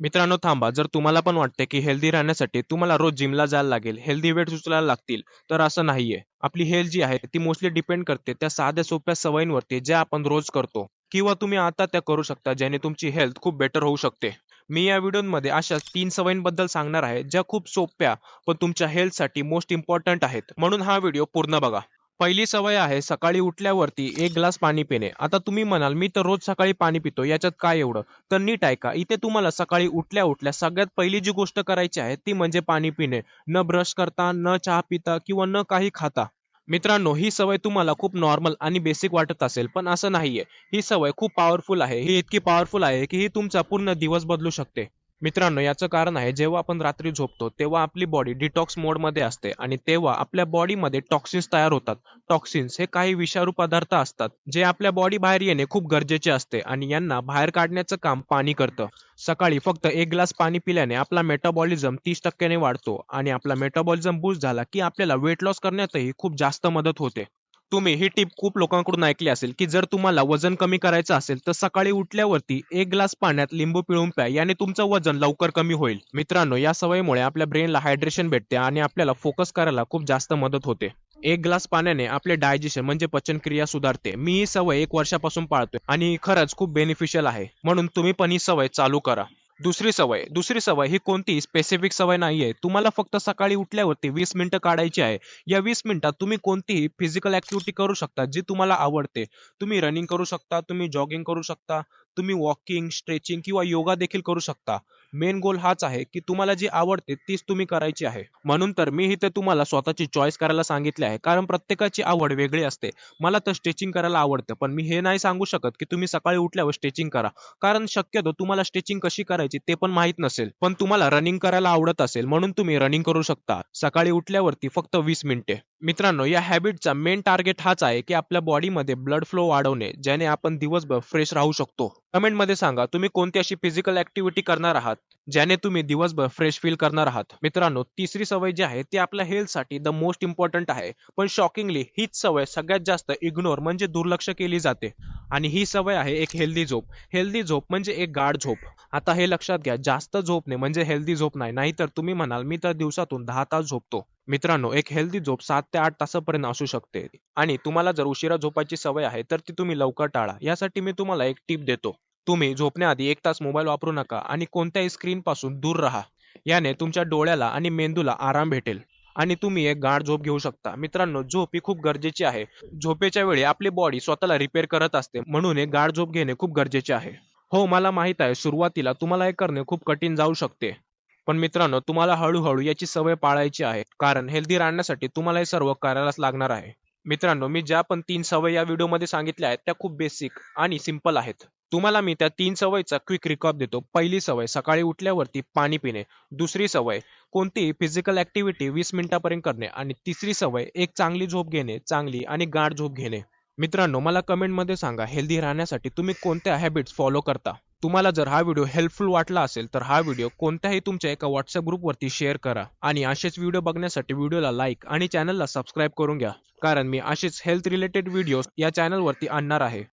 मित्रांनो थांबा. जर तुम्हाला पण वाटते की हेल्दी राहण्यासाठी तुम्हाला रोज जिमला जायला लागेल हेल्दी वेट उचलायला लागतील तर असं नाहीये. आपली हेल्थ जी आहे ती मोस्टली डिपेंड करते त्या साध्या सोप्या सवयींवरती ज्या आपण रोज करतो. किंवा तुम्ही आता त्या करू शकता ज्याने तुमची हेल्थ खूप बेटर होऊ शकते. मी या व्हिडिओमध्ये अशा तीन सवयींबद्दल सांगणार आहे ज्या खूप सोप्या पण तुमच्या हेल्थसाठी मोस्ट इम्पॉर्टंट आहेत. म्हणून हा व्हिडिओ पूर्ण बघा. पहिली सवय आहे सकाळी उठल्यावरती एक ग्लास पाणी पिणे. आता तुम्ही म्हणाल मी तर रोज सकाळी पाणी पितो याच्यात काय एवढं? तर नीट ऐका इथे तुम्हाला सकाळी उठल्या उठल्या सगळ्यात पहिली जी गोष्ट करायची आहे ती म्हणजे पाणी पिणे. न ब्रश करता न चहा पिता किंवा न काही खाता. मित्रांनो ही सवय तुम्हाला खूप नॉर्मल आणि बेसिक वाटत असेल पण असं नाहीये. ही सवय खूप पॉवरफुल आहे ही इतकी पॉवरफुल आहे की ही तुमचा पूर्ण दिवस बदलू शकते. मित्रांनो याचं कारण आहे जेव्हा आपण रात्री झोपतो तेव्हा आपली बॉडी डिटॉक्स मोडमध्ये असते आणि तेव्हा आपल्या बॉडीमध्ये टॉक्सिन्स तयार होतात. टॉक्सिन्स हे काही विषारू पदार्थ असतात जे आपल्या बॉडी बाहेर येणे खूप गरजेचे असते आणि यांना बाहेर काढण्याचं काम पाणी करतं. सकाळी फक्त एक ग्लास पाणी पिल्याने आपला मेटाबॉलिझम तीस टक्क्याने वाढतो आणि आपला मेटाबॉलिझम बूस्ट झाला की आपल्याला वेट लॉस करण्यातही खूप जास्त मदत होते. तुम्ही ही टीप खूप लोकांकडून ऐकली असेल की जर तुम्हाला वजन कमी करायचं असेल तर सकाळी उठल्यावरती एक ग्लास पाण्यात लिंबू पिळून प्या याने तुमचं वजन लवकर कमी होईल. मित्रांनो या सवयीमुळे आपल्या ब्रेनला हायड्रेशन भेटते आणि आपल्याला फोकस करायला खूप जास्त मदत होते. एक ग्लास पाण्याने आपले डायजेशन म्हणजे पचनक्रिया सुधारते. मी ही सवय एक वर्षापासून पाळतोय आणि खरंच खूप बेनिफिशियल आहे. म्हणून तुम्ही पण ही सवय चालू करा. दुसरी सवय दुसरी सवय ही कोणती? स्पेसिफिक सवय नाहीये. तुम्हाला फक्त सकाळी उठल्यावरती वीस मिनिटं काढायची आहे. या वीस मिनिटात तुम्ही कोणतीही फिजिकल ऍक्टिव्हिटी करू शकता जी तुम्हाला आवडते. तुम्ही रनिंग करू शकता तुम्ही जॉगिंग करू शकता तुम्ही वॉकिंग स्ट्रेचिंग किंवा योगा देखील करू शकता. मेन गोल हाच आहे की तुम्हाला जी आवडते तीच तुम्ही करायची आहे. म्हणून तर मी इथे तुम्हाला स्वतःची चॉईस करायला सांगितले आहे. कारण प्रत्येकाची आवड वेगळी असते. मला तर स्ट्रेचिंग करायला आवडतं पण मी हे नाही सांगू शकत की तुम्ही सकाळी उठल्यावर स्ट्रेचिंग करा. कारण शक्यतो तुम्हाला स्ट्रेचिंग कशी करायची ते पण माहीत नसेल. पण तुम्हाला रनिंग करायला आवडत असेल म्हणून तुम्ही रनिंग करू शकता. सकाळी उठल्यावरती फक्त वीस मिनिटे. मित्रांनो या हॅबिटचा मेन टार्गेट हाच आहे की आपल्या बॉडीमध्ये ब्लड फ्लो वाढवणे ज्याने आपण दिवसभर फ्रेश राहू शकतो. कमेंटमध्ये सांगा तुम्ही कोणती अशी फिजिकल ऍक्टिव्हिटी करणार आहात ज्याने तुम्ही दिवसभर फ्रेश फील करणार आहात? मित्रांनो तिसरी सवय जी आहे ती आपल्या हेल्थसाठी द मोस्ट इम्पॉर्टंट आहे. पण शॉकिंगली हीच सवय सगळ्यात जास्त इग्नोर म्हणजे दुर्लक्ष केली जाते. आणि ही सवय आहे एक हेल्दी झोप. हेल्दी झोप म्हणजे एक गाढ झोप. आता हे लक्षात घ्या जास्त झोपणे म्हणजे हेल्दी झोप नाही. नाहीतर तुम्ही म्हणाल मी तर दिवसातून दहा तास झोपतो. मित्रांनो एक हेल्दी झोप सात ते आठ तासापर्यंत असू शकते. आणि तुम्हाला जर उशिरा झोपायची सवय आहे तर ती तुम्ही लवकर टाळा. यासाठी मी तुम्हाला एक टिप देतो. तुम्ही झोपण्याआधी एक तास मोबाईल वापरू नका आणि कोणत्याही स्क्रीन पासून दूर राहा. याने तुमच्या डोळ्याला आणि मेंदूला आराम भेटेल. आणि तुम्ही एक गाढ झोप घेऊ शकता. मित्रांनो झोप ही खूप गरजेची आहे. झोपेच्या वेळी आपली बॉडी स्वतःला रिपेअर करत असते. म्हणून एक गाढ झोप घेणे खूप गरजेचे आहे. हो मला माहीत आहे सुरुवातीला तुम्हाला हे करणे खूप कठीण जाऊ शकते. पण मित्रांनो तुम्हाला हळूहळू याची सवय पाळायची आहे. कारण हेल्दी राहण्यासाठी तुम्हाला हे सर्व करायलाच लागणार आहे. मित्रांनो मी ज्या पण तीन सवय या व्हिडिओमध्ये सांगितल्या आहेत त्या खूप बेसिक आणि सिंपल आहेत. तुम्हाला मी त्या तीन सवयीचा क्विक रिकॉप देतो. पहिली सवय सकाळी उठल्यावरती पाणी पिणे. दुसरी सवय कोणतीही फिजिकल ऍक्टिव्हिटी वीस मिनिटापर्यंत करणे. आणि तिसरी सवय एक चांगली झोप घेणे चांगली आणि गाढ झोप घेणे. मित्रांनो मला कमेंटमध्ये सांगा हेल्दी राहण्यासाठी तुम्ही कोणत्या हॅबिट्स फॉलो करता? तुम्हाला जर हा व्हिडिओ हेल्पफुल वाटला असेल तर हा व्हिडिओ कोणत्याही तुमच्या एका व्हॉट्सअप ग्रुपवरती शेअर करा. आणि असेच व्हिडिओ बघण्यासाठी व्हिडिओला लाईक आणि चॅनलला सबस्क्राईब करून घ्या. कारण मी असेच हेल्थ रिलेटेड व्हिडिओ या चॅनलवरती आणणार आहे.